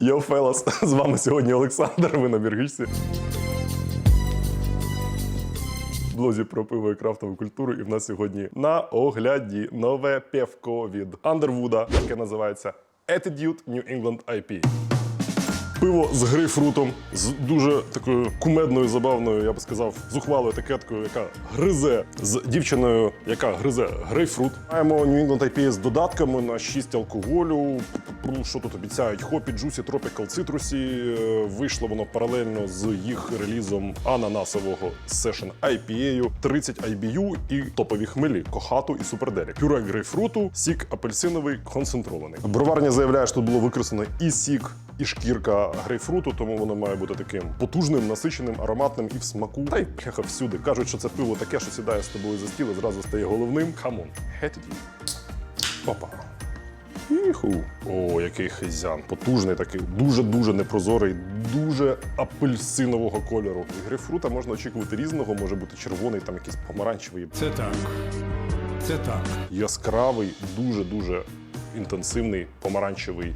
Йо, фелас, з вами сьогодні Олександр, ви на Біргичці. Блозі про пиво і крафтову культуру. І в нас сьогодні на огляді нове півко від Андервуда, яке називається Attitude New England IP. Пиво з грейпфрутом, з дуже такою кумедною, забавною, я би сказав, зухвалою етикеткою, яка гризе з дівчиною, яка гризе грейпфрут. Маємо New England IPA з додатками на 6 алкоголю. Що тут обіцяють? Хопі, Juicy, Tropical, Citrusy. Е, Вийшло воно паралельно з їх релізом ананасового Session IPA, 30 IBU і топові хмелі Кохату і Суперделі. Пюре грейпфруту, сік апельсиновий концентрований. Броварня заявляє, що тут було використано і сік, і шкірка грейпфруту, тому воно має бути таким потужним, насиченим, ароматним і в смаку. Та й пляха всюди. Кажуть, що це пиво таке, що сідає з тобою за стіл і зразу стає головним. Камон. Геть. Опа. Іху. О, який хизян. Потужний такий, дуже-дуже непрозорий, дуже апельсинового кольору. І грейпфрута можна очікувати різного, може бути червоний, там якийсь помаранчевий, Це так. Це так. яскравий, дуже-дуже інтенсивний, помаранчевий,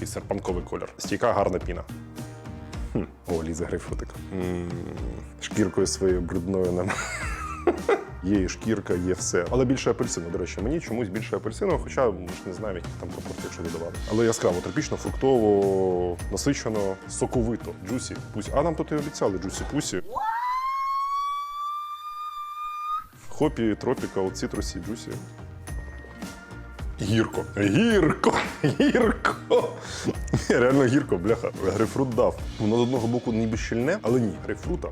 такий серпанковий колір. Стійка гарна піна. Хм. О, лізе грейпфрутик. Шкіркою своєю брудною нам. Є і шкірка, є все. Але більше апельсину, до речі, мені чомусь більше апельсину, хоча ж не знаємо, яких там пропорцій, що додавати. Але яскраво, тропічно, фруктово, насичено, соковито, джусі, пусі. А нам тут і обіцяли джусі пусі. Хопі, тропікал, цитрусі, джусі. Гірко. Гірко! Гірко! Реально гірко, бляха. Грейпфрут дав. Воно з одного боку ніби щільне, але ні, грейпфрута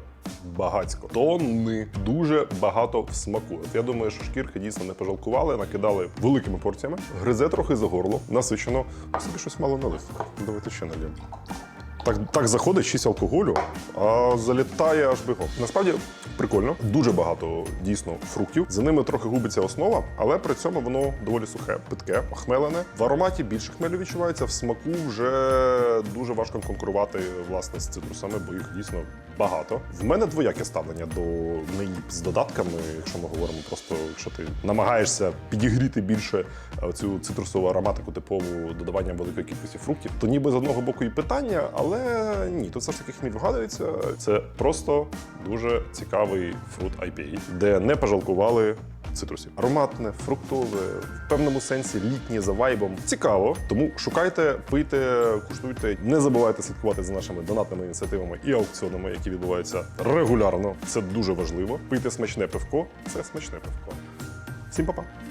багацько. Тонни. Дуже багато в смаку. От я думаю, що шкірки дійсно не пожалкували, накидали великими порціями. Гризе трохи за горло, насичено. Собі щось мало налив. Давайте ще нальємо. Так, так заходить 6 алкоголю, а залітає аж бігом. Насправді прикольно, дуже багато дійсно фруктів. За ними трохи губиться основа, але при цьому воно доволі сухе, питке, хмелене. В ароматі більше хмелю відчувається, в смаку вже дуже важко конкурувати власне з цитрусами, бо їх дійсно багато. В мене двояке ставлення до неї з додатками, якщо ми говоримо просто, якщо ти намагаєшся підігріти більше е, цю цитрусову ароматику типову додаванням великої кількості фруктів, то ніби з одного боку і питання, але ні, тут все ж таки хміль вгадується. Це просто дуже цікавий фрут IPA, де не пожалкували цитрусів. Ароматне, фруктове, в певному сенсі літнє за вайбом. Цікаво. Тому шукайте, пийте, куштуйте. Не забувайте слідкувати за нашими донатними ініціативами і аукціонами, які відбуваються регулярно. Це дуже важливо. Пийте смачне пивко. Це смачне пивко. Всім па-па!